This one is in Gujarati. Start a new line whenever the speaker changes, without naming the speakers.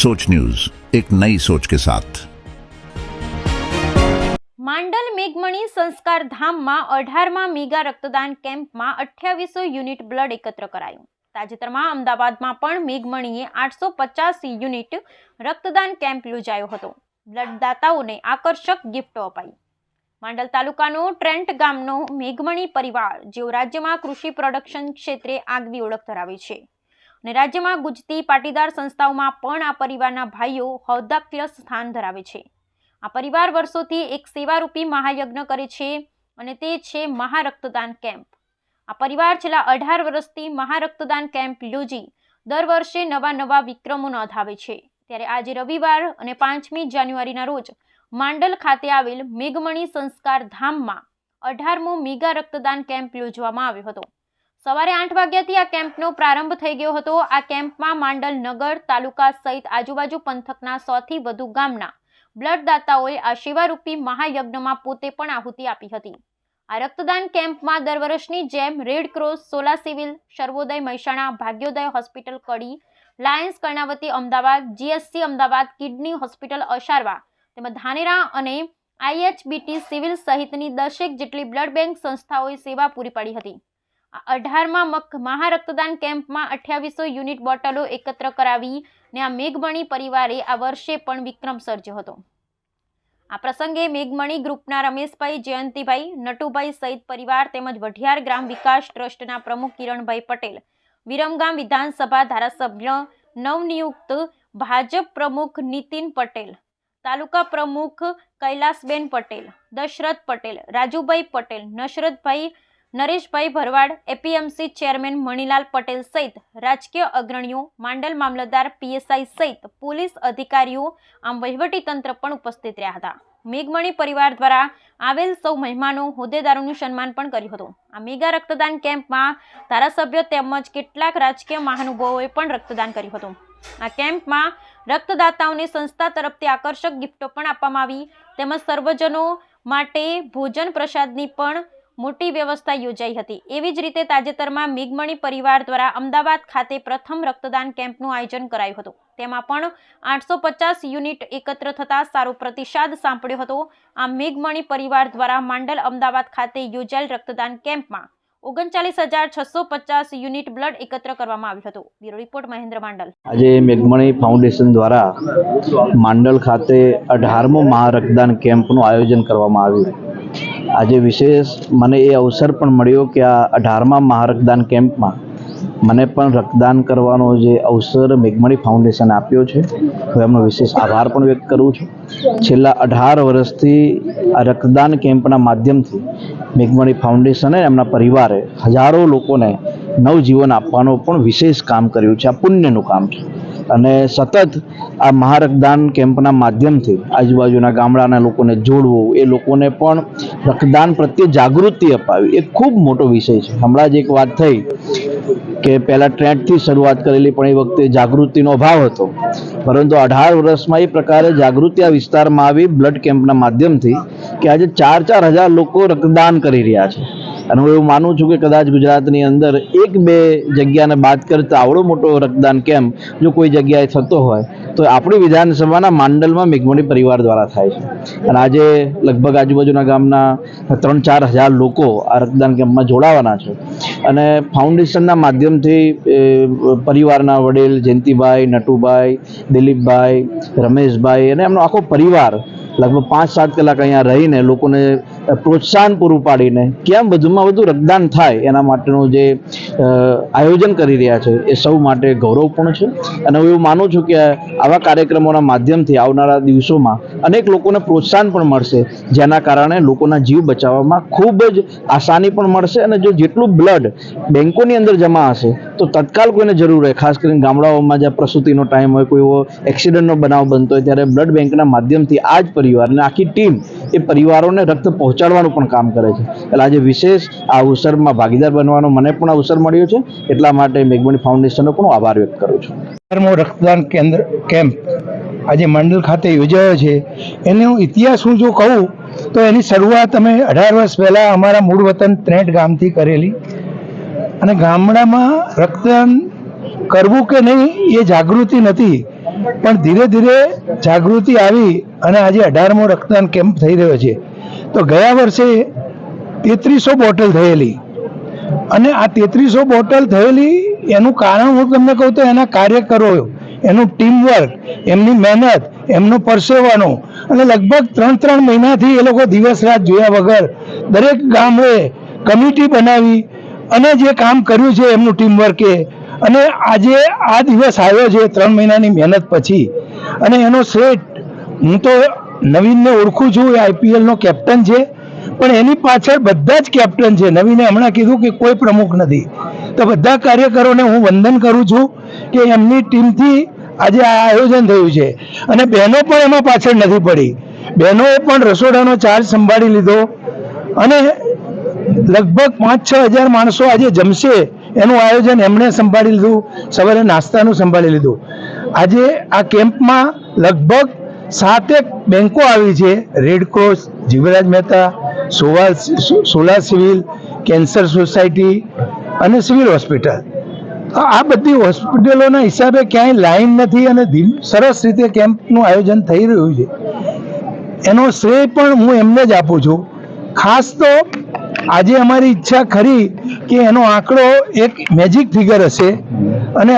सोच न्यूज एक नई सोच के साथ
માંડલ મેઘમણી સંસ્કાર ધામમાં અઢારમાં મેગા રક્તદાન કેમ્પમાં અઠ્યાવીસો યુનિટ બ્લડ એકત્ર કરાયું તાજેતરમાં અમદાવાદમાં પણ મેઘમણીએ આઠસો પચાસ યુનિટ રક્તદાન કેમ્પ યોજાયો હતો બ્લડ દાતાઓને આકર્ષક ગિફ્ટો અપાઈ માંડલ તાલુકાનો ટ્રેન્ટ ગામનો મેઘમણી પરિવાર જેઓ રાજ્યમાં કૃષિ પ્રોડક્શન ક્ષેત્રે આગવી ઓળખ ધરાવે છે અને રાજ્યમાં ગુજતી પાટીદાર સંસ્થાઓમાં પણ આ પરિવારના ભાઈઓ હોદ્દાક્ય સ્થાન ધરાવે છે. આ પરિવાર વર્ષોથી એક સેવારૂપી મહાયજ્ઞ કરે છે અને તે છે મહારક્તદાન કેમ્પ. આ પરિવાર છેલ્લા અઢાર વર્ષથી મહારક્તદાન કેમ્પ યોજી દર વર્ષે નવા નવા વિક્રમો નોંધાવે છે. ત્યારે આજે રવિવાર અને પાંચમી જાન્યુઆરીના રોજ માંડલ ખાતે આવેલ મેઘમણી સંસ્કાર ધામમાં અઢારમો મેગા રક્તદાન કેમ્પ યોજવામાં આવ્યો હતો. સવારે આઠ વાગ્યાથી આ કેમ્પનો પ્રારંભ થઈ ગયો હતો. આ કેમ્પમાં માંડલ નગર, તાલુકા સહિત આજુબાજુ પંથકના સોથી વધુ ગામના બ્લડદાતાઓએ આ સેવારૂપી મહાયજ્ઞમાં પોતે પણ આહુતિ આપી હતી. આ રક્તદાન કેમ્પમાં દર વર્ષની જેમ red cross, Sola civil, Sarvodaya Mehsana, Bhagyodaya hospital Kadi, lions Karnavati Ahmedabad, GSC Ahmedabad, kidney hospital Asarwa તેમજ ધાનેરા અને આઈએચબીટી સિવિલ સહિતની દસેક જેટલી બ્લડ બેંક સંસ્થાઓએ સેવા પૂરી પાડી હતી. અઢારમાં મહારક્તદાન કેમ્પમાં અઠ્યાવીસો યુનિટ બોટલો એકત્ર કરાવી ને આ મેઘમણી પરિવારે આ વર્ષે પણ વિક્રમ સર્જ્યો હતો. આ પ્રસંગે મેઘમણી ગ્રુપના રમેશભાઈ જયંતિભાઈ, નટુભાઈ સહિત પરિવાર તેમજ વઢિયાર ગ્રામ વિકાસ ટ્રસ્ટના પ્રમુખ કિરણભાઈ પટેલ, વિરમગામ વિધાનસભા ધારાસભ્ય નવનિયુક્ત ભાજપ પ્રમુખ નીતિન પટેલ, તાલુકા પ્રમુખ કૈલાસબેન પટેલ, દશરથ પટેલ, રાજુભાઈ પટેલ નશરતભાઈ નરેશભાઈ ભરવાડ, એપીએમસી ચેરમેન મણિલાલ પટેલ સહિત રાજકીય અગ્રણીઓ, માંડલ મામલતદાર પીએસઆઈ સહિત પોલીસ અધિકારીઓ આમ વહીવટીતંત્ર પણ ઉપસ્થિત રહ્યા હતા. મેઘમણી પરિવાર દ્વારા આવેલ સૌ મહેમાનો હોદ્દેદારોનું સન્માન પણ કર્યું હતું. આ મેગા રક્તદાન કેમ્પમાં ધારાસભ્યો તેમજ કેટલાક રાજકીય મહાનુભાવોએ પણ રક્તદાન કર્યું હતું. આ કેમ્પમાં રક્તદાતાઓને સંસ્થા તરફથી આકર્ષક ગિફ્ટો પણ આપવામાં આવી. તેમજ સર્વજનો માટે ભોજન પ્રસાદની પણ મોટી વ્યવસ્થા યોજાઈ હતી. એવી જ રીતે તાજેતરમાં મેઘમણી પરિવાર દ્વારા અમદાવાદ ખાતે પ્રથમ રક્તદાન કેમ્પનું આયોજન કરાયું હતું. તેમાં પણ આઠસો યુનિટ એકત્ર થતાં સારો પ્રતિસાદ સાંપડ્યો હતો. આ મેઘમણી પરિવાર દ્વારા માંડલ અમદાવાદ ખાતે યોજાયેલ રક્તદાન કેમ્પમાં ઓગણચાલીસ હજાર છસો પચાસ યુનિટ બ્લડ એકત્ર કરવામાં આવ્યું હતું. Bureau report Mahendra Mandal.
આજે મેઘમણી ફાઉન્ડેશન દ્વારા માંડલ ખાતે અઢારમો મહારક્તદાન કેમ્પનું આયોજન કરવામાં આવ્યું. આજે વિશેષ મને એ અવસર પણ મળ્યો કે આ અઢારમા મહારક્તદાન કેમ્પમાં મને પણ રક્તદાન કરવાનો જે અવસર મેઘમણી ફાઉન્ડેશન આપ્યો છે. હું એમનો વિશેષ આભાર પણ વ્યક્ત કરું છું. છેલ્લા અઢાર વર્ષથી આ રક્તદાન કેમ્પના માધ્યમથી મેઘમણી ફાઉન્ડેશને એમના પરિવારે હજારો લોકોને નવજીવન આપવાનું પણ વિશેષ કામ કર્યું છે. આ પુણ્યનું કામ છે. અને સતત આ મહારક્તદાન કેમ્પના માધ્યમથી આજુબાજુના ગામડાના લોકોને જોડવું, એ લોકોને પણ રક્તદાન પ્રત્યે જાગૃતિ અપાવી, એ ખૂબ મોટો વિષય છે. હમણાં જ એક વાત થઈ કે પહેલાં ટ્રેન્ડથી શરૂઆત કરેલી પણ એ વખતે જાગૃતિનો અભાવ હતો. પરંતુ અઢાર વર્ષમાં એ પ્રકારે જાગૃતિ આ વિસ્તારમાં આવી બ્લડ કેમ્પના માધ્યમથી કે આજે ચાર ચાર હજાર લોકો રક્તદાન કરી રહ્યા છે. અને હું એવું માનું છું કે કદાચ ગુજરાતની અંદર એક બે જગ્યાને બાદ કરતાં આવડો મોટો રક્તદાન કેમ્પ જો કોઈ જગ્યાએ થતો હોય, તો આપણી વિધાનસભાના માંડલમાં મેઘમણી પરિવાર દ્વારા થાય છે. અને આજે લગભગ આજુબાજુના ગામના ત્રણ ચાર હજાર લોકો આ રક્તદાન કેમ્પમાં જોડાવાના છે. અને ફાઉન્ડેશનના માધ્યમથી પરિવારના વડીલ જયંતિભાઈ, નટુભાઈ, દિલીપભાઈ, રમેશભાઈ અને એમનો આખો પરિવાર લગભગ પાંચ સાત કલાક અહીંયા રહીને લોકોને પ્રોત્સાહન પૂરું પાડીને કેમ વધુમાં વધુ રક્તદાન થાય એના માટેનું જે આયોજન કરી રહ્યા છે એ સૌ માટે ગૌરવપૂર્ણ છે. અને હું એવું માનું છું કે આવા કાર્યક્રમોના માધ્યમથી આવનારા દિવસોમાં અનેક લોકોને પ્રોત્સાહન પણ મળશે, જેના કારણે લોકોના જીવ બચાવવામાં ખૂબ જ આસાની પણ મળશે અને જો જેટલું બ્લડ બેંકોની અંદર જમા હશે તો તત્કાલ કોઈને જરૂર હોય, ખાસ કરીને ગામડાઓમાં જ્યાં પ્રસૂતિનો ટાઈમ હોય, કોઈ એવો એક્સિડન્ટનો બનાવ બનતો હોય, ત્યારે બ્લડ બેંકના માધ્યમથી આ જ પરિવાર અને આખી ટીમ એ પરિવારોને રક્ત પહોંચાડવાનું પણ કામ કરે છે. એટલે આજે વિશેષ આ અવસરમાં ભાગીદાર બનવાનો મને પણ અવસર મળ્યો છે. એટલા માટે મેઘમણી ફાઉન્ડેશનનો પણ આભાર વ્યક્ત કરું છું.
રક્તદાન કેન્દ્ર કેમ્પ આજે મંડળ ખાતે યોજાયો છે. એનો ઇતિહાસ હું જો કહું, તો એની શરૂઆત અમે અઢાર વર્ષ પહેલાં અમારા મૂળ વતન ત્રેટ ગામથી કરેલી. અને ગામડામાં રક્તદાન કરવું કે નહીં એ જાગૃતિ નથી. પણ ધીરે ધીરે જાગૃતિ આવી અને આજે અઢારમો રક્તદાન કેમ્પ થઈ રહ્યો છે. તો ગયા વર્ષે તેત્રીસો બોટલ થયેલી. અને આ તેત્રીસો બોટલ થયેલી એનું કારણ હું તમને કહું તો એના કાર્યકરો, એનું ટીમવર્ક, એમની મહેનત, એમનો પરસેવાનો અને લગભગ ત્રણ ત્રણ મહિનાથી એ લોકો દિવસ રાત જોયા વગર દરેક ગામોએ કમિટી બનાવી અને જે કામ કર્યું છે એમનું ટીમવર્કે અને આજે આ દિવસ આવ્યો છે ત્રણ મહિનાની મહેનત પછી. અને એનો શ્રેય હું તો નવીનને ઓળખું છું, એ આઈપીએલનો કેપ્ટન છે. પણ એની પાછળ બધા જ કેપ્ટન છે. નવીને હમણાં કીધું કે કોઈ પ્રમુખ નથી. તો બધા કાર્યકરોને હું વંદન કરું છું કે એમની ટીમથી આજે આ આયોજન થયું છે. અને બહેનો પણ એમાં પાછળ નથી પડી. બહેનોએ પણ રસોડાનો ચાર્જ સંભાળી લીધો. અને લગભગ પાંચ છ હજાર માણસો આજે જમશે. એનું આયોજન એમણે સંભાળી લીધું. સવારે નાસ્તાનું સંભાળી લીધું. આજે આ કેમ્પમાં લગભગ સાતેક બેંકો આવી છે. રેડક્રોસ જીવરાજ મહેતા સોવા સોલા સિવિલ, કેન્સર સોસાયટી અને સિવિલ હોસ્પિટલ. આ બધી હોસ્પિટલોના હિસાબે ક્યાંય લાઈન નથી અને સરસ રીતે કેમ્પનું આયોજન થઈ રહ્યું છે. એનો શ્રેય પણ હું એમને જ આપું છું. ખાસ તો આજે અમારી ઈચ્છા ખરી કે એનો આંકડો એક મેજિક ફિગર હશે. અને